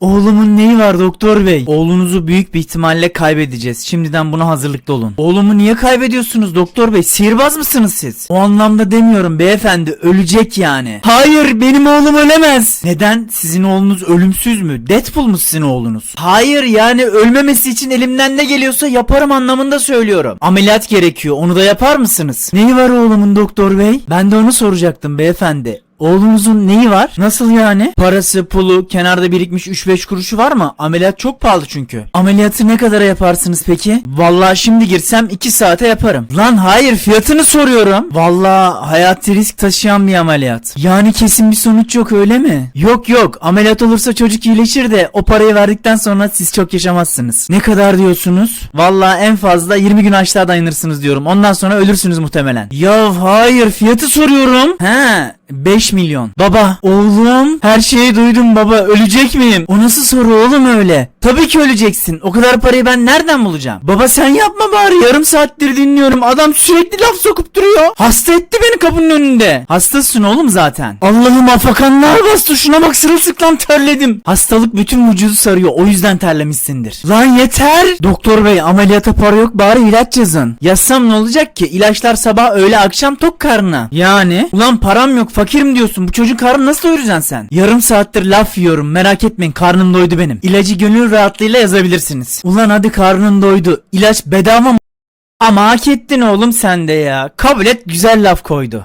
Oğlumun neyi var doktor bey? Oğlunuzu büyük bir ihtimalle kaybedeceğiz. Şimdiden buna hazırlıklı olun. Oğlumu niye kaybediyorsunuz doktor bey? Sihirbaz mısınız siz? O anlamda demiyorum beyefendi. Ölecek yani. Hayır benim oğlum ölemez. Neden? Sizin oğlunuz ölümsüz mü? Deadpool mu sizin oğlunuz? Hayır yani ölmemesi için elimden ne geliyorsa yaparım anlamında söylüyorum. Ameliyat gerekiyor. Onu da yapar mısınız? Neyi var oğlumun doktor bey? Ben de onu soracaktım beyefendi. Oğlunuzun neyi var? Nasıl yani? Parası, pulu, kenarda birikmiş 3-5 kuruşu var mı? Ameliyat çok pahalı çünkü. Ameliyatı ne kadara yaparsınız peki? Vallahi şimdi girsem 2 saate yaparım. Lan hayır fiyatını soruyorum. Vallahi hayati risk taşıyan bir ameliyat. Yani kesin bir sonuç yok öyle mi? Yok yok ameliyat olursa çocuk iyileşir de o parayı verdikten sonra siz çok yaşamazsınız. Ne kadar diyorsunuz? Vallahi en fazla 20 gün aşağı dayanırsınız diyorum. Ondan sonra ölürsünüz muhtemelen. Ya hayır fiyatı soruyorum. He 5 milyon. Baba, oğlum, her şeyi duydum baba. Ölecek miyim? O nasıl soru oğlum öyle? Tabii ki öleceksin. O kadar parayı ben nereden bulacağım? Baba sen yapma bari. Yarım saattir dinliyorum. Adam sürekli laf sokup duruyor. Hasta etti beni kapının önünde. Hastasın oğlum zaten. Allah'ım afakanlar bastı. Şuna bak sırılsıklam terledim. Hastalık bütün vücudu sarıyor. O yüzden terlemişsindir. Lan yeter. Doktor bey ameliyata para yok bari ilaç yazın. Yazsam ne olacak ki? İlaçlar sabah öğle akşam tok karnına. Yani? Ulan param yok fakirim diyorsun. Bu çocuğun karnını nasıl doyuracaksın sen? Yarım saattir laf yiyorum. Merak etmeyin karnım doydu benim. İlacı gönül rahatlığıyla yazabilirsiniz. Ulan hadi karnın doydu. İlaç bedava mı? Ama hak ettin oğlum sen de ya. Kabul et güzel laf koydu.